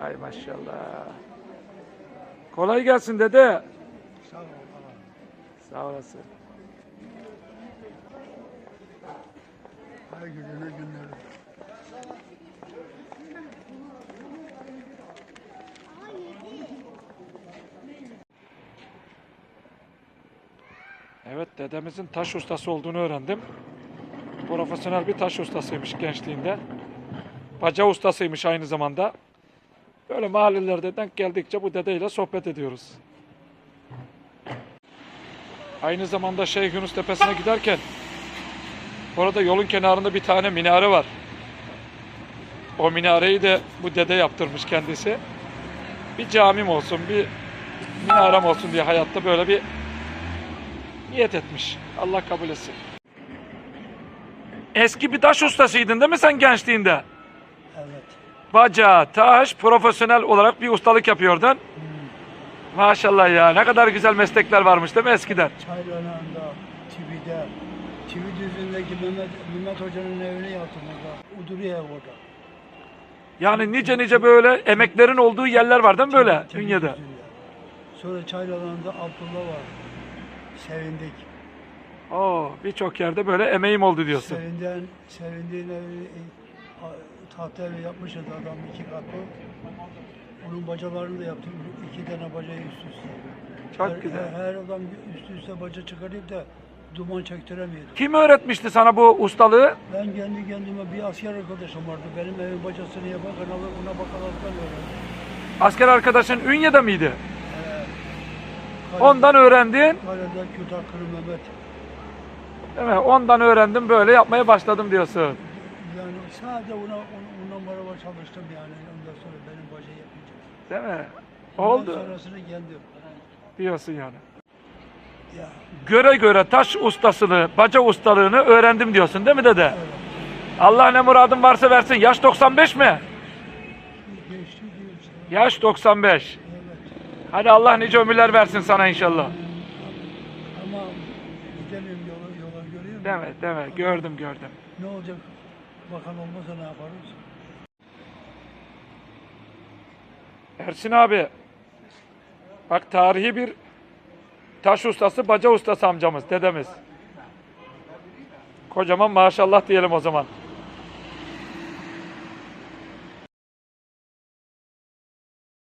Ay maşallah. Kolay gelsin dede. Sağ ol. Sağ olasın. Her gününe günleri. Evet dedemizin taş ustası olduğunu öğrendim. Profesyonel bir taş ustasıymış gençliğinde. Baca ustasıymış aynı zamanda. Böyle mahallelerde denk geldikçe bu dedeyle sohbet ediyoruz. Aynı zamanda Şeyh Yunus Tepesi'ne giderken orada yolun kenarında bir tane minare var. O minareyi de bu dede yaptırmış kendisi. Bir camim olsun, bir minarem olsun diye hayatta böyle bir niyet etmiş. Allah kabul etsin. Eski bir taş ustasıydın değil mi sen gençliğinde? Evet. Baca, taş, profesyonel olarak bir ustalık yapıyordun. Maşallah ya ne kadar güzel meslekler varmış değil mi eskiden? Çaylanağında, Tibi'de, Tibi düzündeki Mehmet, Mehmet Hoca'nın evini yaptım orada. Uduriye orada. Yani nice nice böyle emeklerin olduğu yerler var değil mi böyle Tibi dünyada? düzünde. Sonra Çaylanağında Abdullah var. Sevindik. Oo, birçok yerde böyle emeğim oldu diyorsun. Sevinden, sevindiğin evi, e, a- tahta evi yapmış adam iki katlı. Onun bacalarını da yaptım. iki tane bacayı üst üste. Çok her, güzel. Her, her adam üst üste baca çıkarıp da duman çektiremiyordu. Kim öğretmişti sana bu ustalığı? Ben kendi kendime bir asker arkadaşım vardı. Benim evin bacasını yapan kanalı ona bakaraktan öğrendim. Asker arkadaşın Ünye'de miydi? Ee, Ondan öğrendin, Kalede Kütah Kırı Mehmet. değil mi? Ondan öğrendim böyle yapmaya başladım diyorsun. Yani sadece ona, ona, ondan beraber çalıştım yani. Ondan sonra benim baca yapınca. Değil mi? Ondan Oldu sonrasını kendim. diyorsun yani. Ya, Göre göre taş ustasını, baca ustalığını öğrendim diyorsun değil mi dede? evet. Allah ne muradın varsa versin. Yaş 95 mi? Geçti diyoruz. Yaş 95. Evet. Hadi Allah nice ömürler versin sana inşallah. Ama gidemiyorum yola, yola görüyor musun? Deme deme gördüm gördüm. Ne olacak? Bakan olmasa ne yaparız? Ersin abi. Bak tarihi bir taş ustası, baca ustası amcamız, dedemiz. Kocaman maşallah diyelim o zaman.